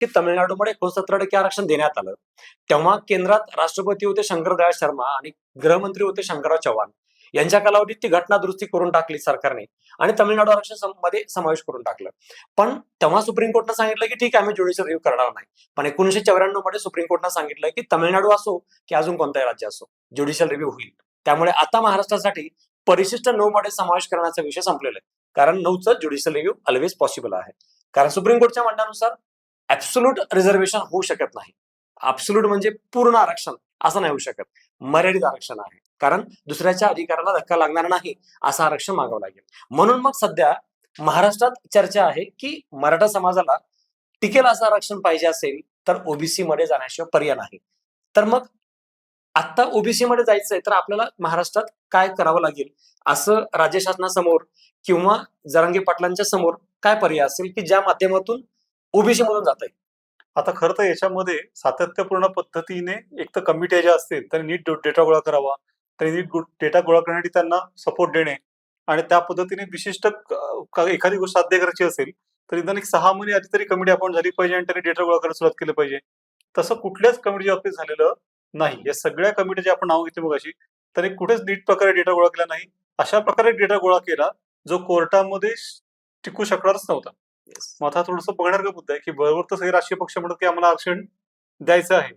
की तमिळनाडूमध्ये एकोणसत्तर टक्के आरक्षण देण्यात आलं. तेव्हा केंद्रात राष्ट्रपती होते शंकरदयाळ शर्मा आणि गृहमंत्री होते शंकरराव चव्हाण. यांच्या कालावधीत ती घटना दुरुस्ती करून टाकली सरकारने आणि तमिळनाडू आरक्षणमध्ये समावेश करून टाकलं. पण तेव्हा सुप्रीम कोर्टनं सांगितलं की ठीक आहे आम्ही ज्युडिशियल रिव्ह्यू करणार नाही. पण एकोणीशे चौऱ्याण्णवमध्ये सुप्रीम कोर्टनं सांगितलं की तमिळनाडू असो की अजून कोणताही राज्य असो ज्युडिशियल रिव्ह्यू होईल. त्यामुळे आता महाराष्ट्रासाठी परिशिष्ट नऊ मध्ये समावेश करण्याचा विषय संपलेला आहे. कारण नऊचं ज्युडिशियल रिव्ह्यू ऑलवेज पॉसिबल आहे. कारण सुप्रीम कोर्टच्या म्हणण्यानुसार ऍब्सोल्यूट रिझर्वेशन होऊ शकत नाही. ऍब्सोल्यूट म्हणजे पूर्ण आरक्षण असं नाही होऊ शकत. मर्यादित आरक्षण आहे. कारण दुसऱ्याच्या अधिकाराला धक्का लागणार नाही असं आरक्षण मागावं लागेल. म्हणून मग सध्या महाराष्ट्रात चर्चा आहे की मराठा समाजाला टिकेल असं आरक्षण पाहिजे असेल तर ओबीसी मध्ये जाण्याशिवाय पर्याय नाही. तर मग आता ओबीसी मध्ये जायचंय तर आपल्याला महाराष्ट्रात काय करावं लागेल? असं राज्य शासनासमोर किंवा जरांगे पाटलांच्या समोर काय पर्याय असेल की ज्या माध्यमातून ओबीसी मधून जाता येईल आता खरं तर याच्यामध्ये सातत्यपूर्ण पद्धतीने एक तर कमिट्या ज्या असतील त्यांनी नीट डेटा गोळा करावा त्यांनी नीट डेटा गोळा करण्यासाठी त्यांना सपोर्ट देणे आणि त्या पद्धतीने विशिष्ट एखादी गोष्ट साध्य करायची असेल तर निदान एक सहा महिने आधी तरी कमिटी आपण झाली पाहिजे आणि त्यांनी डेटा गोळा करायला सुरुवात केली पाहिजे. तसं कुठल्याच कमिटीच्या बाबतीत झालेलं नाही. या सगळ्या कमिटी जे आपण नाव घेतो मग अशी त्यांनी कुठेच नीट प्रकारे डेटा गोळा केला नाही. अशा प्रकारे डेटा गोळा केला जो कोर्टामध्ये टिकू शकणारच नव्हता. मग आता थोडंसं बघण्यासारखं मुद्दा आहे की बरोबर तर सगळे राजकीय पक्ष म्हणतात की आम्हाला आरक्षण द्यायचं आहे.